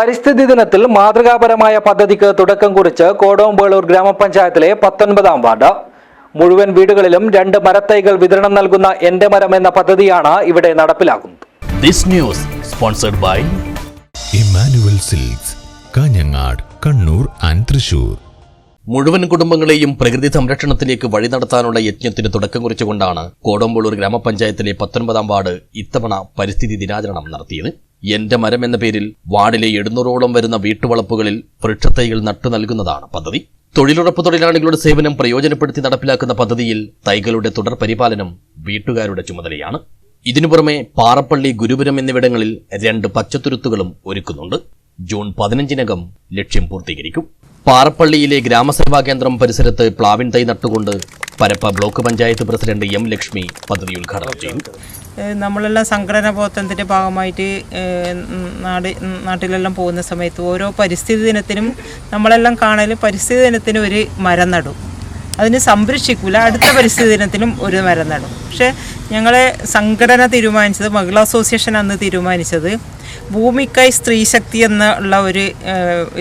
പരിസ്ഥിതി ദിനത്തിൽ മാതൃകാപരമായ പദ്ധതിക്ക് തുടക്കം കുറിച്ച് കോടോംബേളൂർ ഗ്രാമപഞ്ചായത്തിലെ പത്തൊൻപതാം വാർഡ്. മുഴുവൻ വീടുകളിലും രണ്ട് മരത്തൈകൾ വിതരണം നൽകുന്ന എന്റെ മരം എന്ന പദ്ധതിയാണ് ഇവിടെ നടപ്പിലാക്കുന്നത്. This news sponsored by Emmanuel silks Kanhangad Kannur and Thrissur. മുഴുവൻ കുടുംബങ്ങളെയും പ്രകൃതി സംരക്ഷണത്തിലേക്ക് വഴി നടത്താനുള്ള യജ്ഞത്തിന് തുടക്കം കുറിച്ചുകൊണ്ടാണ് കോടമ്പളൂർ ഗ്രാമപഞ്ചായത്തിലെ പത്തൊൻപതാം വാർഡ് ഇത്തവണ പരിസ്ഥിതി ദിനാചരണം നടത്തിയത്. എന്റെ മരം എന്ന പേരിൽ വാർഡിലെ എഴുന്നൂറോളം വരുന്ന വീട്ടുവളപ്പുകളിൽ വൃക്ഷത്തൈകൾ നട്ടു നൽകുന്നതാണ് പദ്ധതി. തൊഴിലുറപ്പ് തൊഴിലാളികളുടെ സേവനം പ്രയോജനപ്പെടുത്തി നടപ്പിലാക്കുന്ന പദ്ധതിയിൽ തൈകളുടെ തുടർ പരിപാലനം വീട്ടുകാരുടെ ചുമതലയാണ്. ഇതിനു പുറമെ പാറപ്പള്ളി ഗുരുപുരം എന്നിവിടങ്ങളിൽ രണ്ട് പച്ചത്തുരുത്തുകളും ഒരുക്കുന്നുണ്ട്. ജൂൺ പതിനഞ്ചിനകം ലക്ഷ്യം പൂർത്തീകരിക്കും. പാറപ്പള്ളിയിലെ ഗ്രാമസേവാ കേന്ദ്രം പരിസരത്ത് പ്ലാവിൻ തൈ നട്ടുകൊണ്ട് Parappa block panchayat president M Lakshmi പദ്ധതി ഉദ്ഘാടനം ചെയ്തു നമ്മളെല്ലാം സംഘടന പ്രവർത്തനത്തിന്റെ ഭാഗമായിട്ട് നാട് നാട്ടിലെല്ലാം പോകുന്ന സമയത്ത് ഓരോ പരിസ്ഥിതി ദിനത്തിനും നമ്മളെല്ലാം കാണൽ പരിസ്ഥിതി ദിനത്തിന് ഒരു മരം നടും. അതിന് സംരക്ഷിക്കൂല അടുത്ത പരിസ്ഥിതി ദിനത്തിനും ഒരു മരം നടും. പക്ഷേ ഞങ്ങളെ സംഘടന തീരുമാനിച്ചത് മഹിളാ അസോസിയേഷൻ അന്ന് തീരുമാനിച്ചത് ഭൂമിക്കായി സ്ത്രീശക്തി എന്നുള്ള ഒരു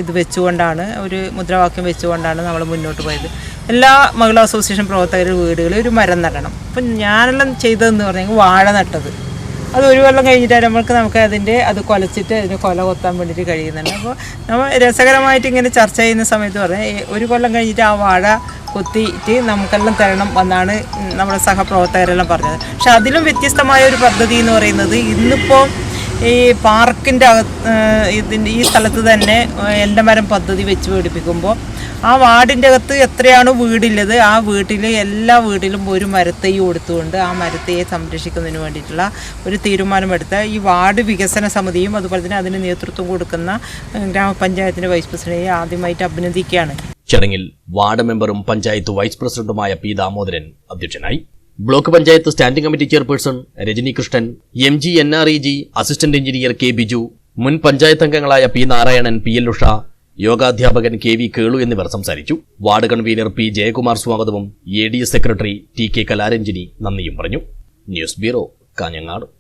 ഇത് വെച്ചുകൊണ്ടാണ് ഒരു മുദ്രാവാക്യം വെച്ചുകൊണ്ടാണ് നമ്മൾ മുന്നോട്ട് പോയത്. എല്ലാ മഹിളാ അസോസിയേഷൻ പ്രവർത്തകരുടെ വീടുകളിൽ ഒരു മരം നടണം. അപ്പം ഞാനെല്ലാം ചെയ്തതെന്ന് പറഞ്ഞാൽ വാഴ നട്ടത്. അത് ഒരു കൊല്ലം കഴിഞ്ഞിട്ട് നമ്മൾക്ക് നമുക്ക് അതിന്റെ അത് കൊലച്ചിട്ട് അതിന് കൊല കൊത്താൻ വേണ്ടിയിട്ട് കഴിയുന്നുണ്ട്. അപ്പോൾ നമ്മൾ രസകരമായിട്ട് ഇങ്ങനെ ചർച്ച ചെയ്യുന്ന സമയത്ത് പറഞ്ഞാൽ "ഏ, ഒരു കൊല്ലം കഴിഞ്ഞിട്ട് ആ വാഴ കൊത്തിയിട്ട് നമുക്കെല്ലാം തരണം എന്നാണ് നമ്മുടെ സഹപ്രവർത്തകരെല്ലാം പറഞ്ഞത്. പക്ഷെ അതിലും വ്യത്യസ്തമായ ഒരു പദ്ധതി എന്ന് പറയുന്നത് ഇന്നിപ്പോൾ ഈ പാർക്കിന്റെ അകത്ത് ഇതിന്റെ ഈ സ്ഥലത്ത് തന്നെ എന്റെ മരം പദ്ധതി വെച്ച് പിടിപ്പിക്കുമ്പോൾ ആ വാർഡിന്റെ അകത്ത് എത്രയാണോ വീടുള്ളത് ആ വീട്ടിൽ എല്ലാ വീട്ടിലും ഒരു മരത്തൈ കൊടുത്തുകൊണ്ട് ആ മരത്തൈയെ സംരക്ഷിക്കുന്നതിന് വേണ്ടിയിട്ടുള്ള ഒരു തീരുമാനമെടുത്ത ഈ വാർഡ് വികസന സമിതിയും അതുപോലെ തന്നെ അതിന് നേതൃത്വം കൊടുക്കുന്ന ഗ്രാമപഞ്ചായത്തിന്റെ വൈസ് പ്രസിഡന്റിനെ ആദ്യമായിട്ട് അഭിനന്ദിക്കുകയാണ്. ചടങ്ങിൽ വാർഡ് മെമ്പറും പഞ്ചായത്ത് വൈസ് പ്രസിഡന്റുമായ പി ദാമോദരൻ അധ്യക്ഷനായി. Block panchayat standing committee chairperson Rajani Krishnan M G N R E G assistant engineer K Biju മുൻ പഞ്ചായത്ത് അംഗങ്ങളായ P Narayanan P L Usha യോഗാധ്യാപകൻ K V Kelu എന്നിവർ സംസാരിച്ചു. വാർഡ് കൺവീനർ പി ജയകുമാർ സ്വാഗതവും A D S secretary T K Kalaranjini നന്ദിയും പറഞ്ഞു. News bureau Kanhangad.